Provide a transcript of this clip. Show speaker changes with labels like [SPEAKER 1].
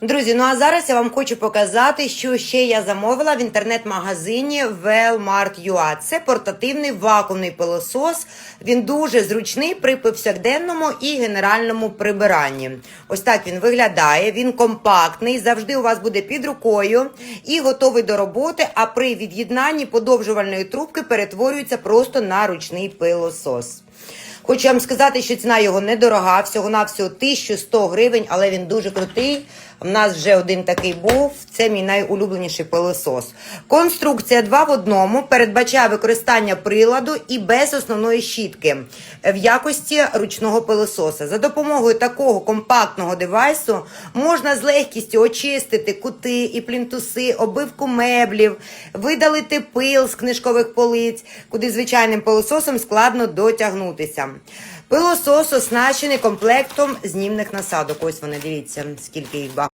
[SPEAKER 1] Друзі, ну а зараз я вам хочу показати, що ще я замовила в інтернет-магазині Wellmart.ua. Це портативний вакуумний пилосос. Він дуже зручний при повсякденному і генеральному прибиранні. Ось так він виглядає. Він компактний, завжди у вас буде під рукою і готовий до роботи. А при від'єднанні подовжувальної трубки перетворюється просто на ручний пилосос. Хочу вам сказати, що ціна його недорога, всього на всього 1100 гривень, але він дуже крутий. У нас вже один такий був. Це мій найулюбленіший пилосос. Конструкція 2 в одному передбачає використання приладу і без основної щітки в якості ручного пилососа. За допомогою такого компактного девайсу можна з легкістю очистити кути і плінтуси, обивку меблів, видалити пил з книжкових полиць, куди звичайним пилососом складно дотягнутися. Пилосос оснащений комплектом знімних насадок. Ось вони, дивіться, скільки їх багато.